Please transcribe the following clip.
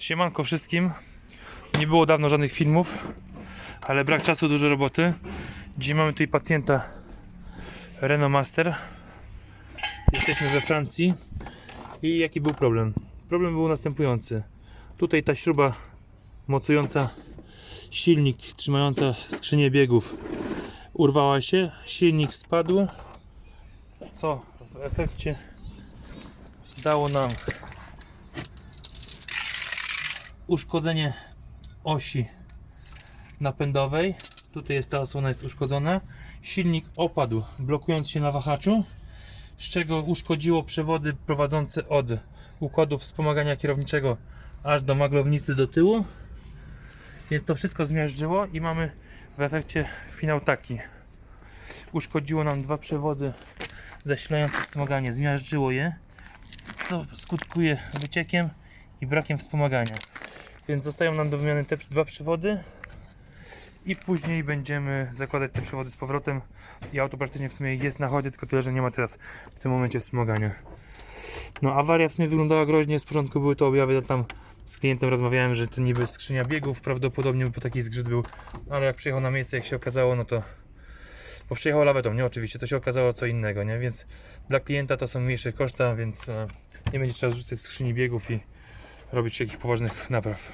Siemanko wszystkim. Nie było dawno żadnych filmów, ale brak czasu, dużo roboty. Dzisiaj mamy tutaj pacjenta Renault Master. Jesteśmy we Francji. I jaki był problem? Problem był następujący. Tutaj ta śruba mocująca silnik, trzymająca skrzynię biegów urwała się, silnik spadł, co w efekcie dało nam uszkodzenie osi napędowej. Tutaj jest ta osłona jest uszkodzona. Silnik opadł, blokując się na wahaczu, z czego uszkodziło przewody prowadzące od układu wspomagania kierowniczego aż do maglownicy do tyłu. Więc to wszystko zmiażdżyło i mamy w efekcie finał taki. Uszkodziło nam dwa przewody zasilające wspomaganie, zmiażdżyło je, co skutkuje wyciekiem i brakiem wspomagania. Więc zostają nam do wymiany te dwa przewody. I później będziemy zakładać te przewody z powrotem. I auto praktycznie w sumie jest na chodzie, tylko tyle, że nie ma teraz w tym momencie wspomagania. No awaria w sumie wyglądała groźnie, z początku były to objawy, tam z klientem rozmawiałem, że to niby skrzynia biegów, prawdopodobnie bo taki zgrzyt był, ale jak przyjechał na miejsce, jak się okazało, no to bo przyjechał lawetą, nie oczywiście, to się okazało co innego, nie, więc dla klienta to są mniejsze koszta, więc e, nie będzie trzeba zrzucać skrzyni biegów i robić jakichś poważnych napraw.